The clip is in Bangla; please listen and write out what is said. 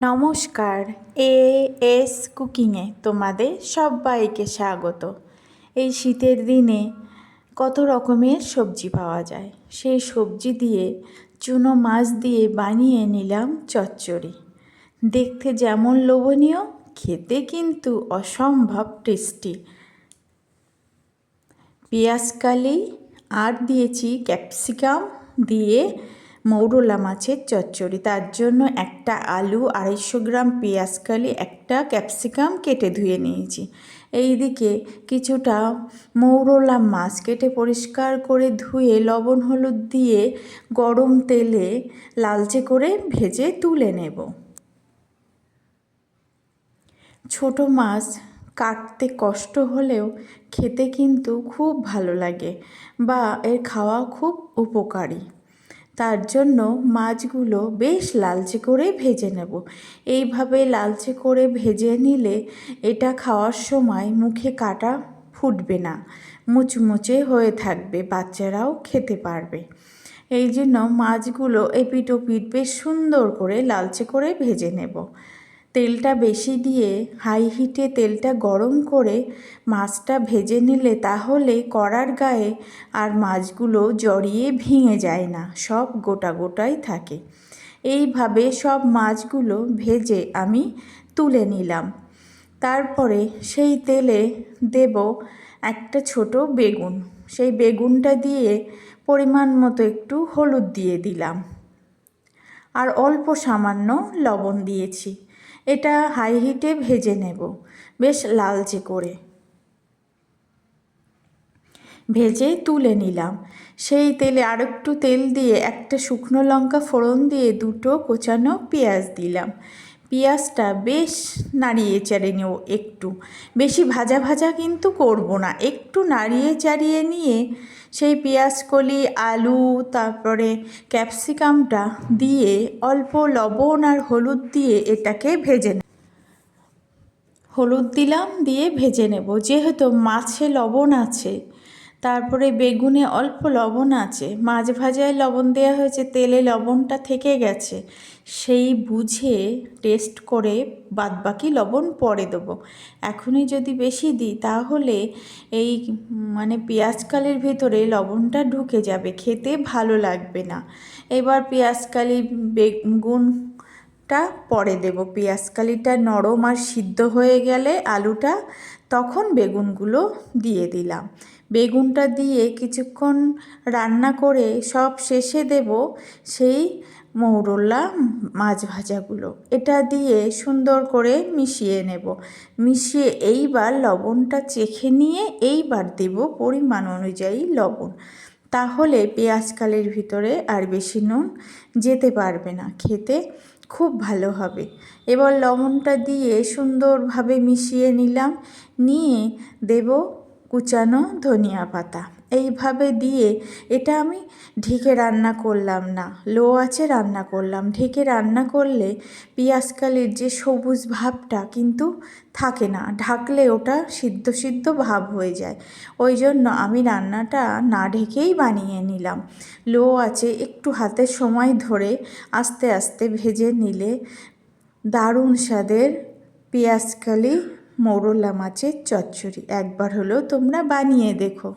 নমস্কার, এ এস কুকিংয়ে তোমাদের সবাইকে স্বাগত। এই শীতের দিনে কত রকমের সবজি পাওয়া যায়। সেই সবজি দিয়ে চুনো মাছ দিয়ে বানিয়ে নিলাম চচ্চড়ি। দেখতে যেমন লোভনীয়, খেতে কিন্তু অসম্ভব টেস্টি। পেঁয়াজকালি আর দিয়েছি ক্যাপসিকাম দিয়ে মৌরলা মাছের চচ্চড়ি। তার জন্য একটা আলু, আড়াইশো গ্রাম পেঁয়াজকালি একটা ক্যাপসিকাম কেটে ধুয়ে নিয়েছি। এই দিকে কিছুটা মৌরলা মাছ কেটে পরিষ্কার করে ধুয়ে লবণ হলুদ দিয়ে গরম তেলে লালচে করে ভেজে তুলে নেব। ছোট মাছ কাটতে কষ্ট হলেও খেতে কিন্তু খুব ভালো লাগে বা এর খাওয়া খুব উপকারী। তার জন্য মাছগুলো বেশ লালচে করে ভেজে নেব। এইভাবে লালচে করে ভেজে নিলে এটা খাওয়ার সময় মুখে কাটা ফুটবে না, মুচমুচে হয়ে থাকবে, বাচ্চারাও খেতে পারবে। এই জন্য মাছগুলো এপিট ওপিট বেশ সুন্দর করে লালচে করে ভেজে নেব। তেলটা বেশি দিয়ে হাই হিটে তেলটা গরম করে মাছটা ভেজে নিলে তাহলে কড়ার গায়ে আর মাছগুলো জড়িয়ে ভেঙে যায় না, সব গোটা গোটাই থাকে। এইভাবে সব মাছগুলো ভেজে আমি তুলে নিলাম। তারপরে সেই তেলে দেব একটা ছোট বেগুন। সেই বেগুনটা দিয়ে পরিমাণ মতো একটু হলুদ দিয়ে দিলাম। আর অল্প সামান্য লবণ দিয়েছি। এটা হাই হিটে ভেজে নেব। বেশ লালচে করে। ভেজে তুলে নিলাম। সেই তেলে আর একটু তেল দিয়ে একটা শুকনো লঙ্কা ফোড়ন দিয়ে দুটো কোচানো পেঁয়াজ দিলাম। পেঁয়াজটা বেশ নাড়িয়ে চাড়িয়ে নেব একটু। বেশি ভাজা ভাজা কিন্তু করব না, একটু নাড়িয়ে চাড়িয়ে নিয়ে সেই পেঁয়াজ কলি, আলু, তারপরে ক্যাপসিকামটা দিয়ে অল্প লবণ আর হলুদ দিয়ে এটাকে ভেজে নেব হলুদ দিলাম দিয়ে ভেজে নেব। যেহেতু মাছে লবণ আছে তারপরে বেগুনে অল্প লবণ আছে মাছ ভাজায় লবণ দেওয়া হয়েছে, তেলে লবণটা থেকে গেছে। সেই বুঝে টেস্ট করে বাদবাকি লবণ পরে দেবো। এখনই যদি বেশি দিই, তাহলে এই মানে পেঁয়াজকালির ভেতরে লবণটা ঢুকে যাবে, খেতে ভালো লাগবে না। এবার পেঁয়াজকালি বেগুনটা পরে দেব। পেঁয়াজকালিটা নরম আর সিদ্ধ হয়ে গেলে আলুটা তখন বেগুনগুলো দিয়ে দিলাম। বেগুনটা দিয়ে কিছুক্ষণ রান্না করে সব শেষে দেব সেই মৌরলা মাছ ভাজাগুলো। এটা দিয়ে সুন্দর করে মিশিয়ে নেব। মিশিয়ে এইবার লবণটা চেখে নিয়ে এইবার দেব পরিমাণ অনুযায়ী লবণ। তাহলে পেঁয়াজ কালের ভিতরে আর বেশি নুন যেতে পারবে না, খেতে খুব ভালো হবে। এবার লবণটা দিয়ে সুন্দরভাবে মিশিয়ে নিলাম। নিয়ে দেব কুচানো ধনিয়া পাতা। এইভাবে দিয়ে এটা আমি ঢেকে রান্না করলাম না, লো আছে রান্না করলাম। ঢেকে রান্না করলে পেঁয়াজকালির যে সবুজ ভাবটা কিন্তু থাকে না, ঢাকলে ওটা সিদ্ধ সিদ্ধ ভাব হয়ে যায়। ওই জন্য আমি রান্নাটা না ঢেকেই বানিয়ে নিলাম। লো আছে একটু হাতে সময় ধরে আস্তে আস্তে ভেজে নিলে দারুণ স্বাদের পেঁয়াজকালি মৌরলা মাছের চচ্চড়ি। একবার হলেও তোমরা বানিয়ে দেখো।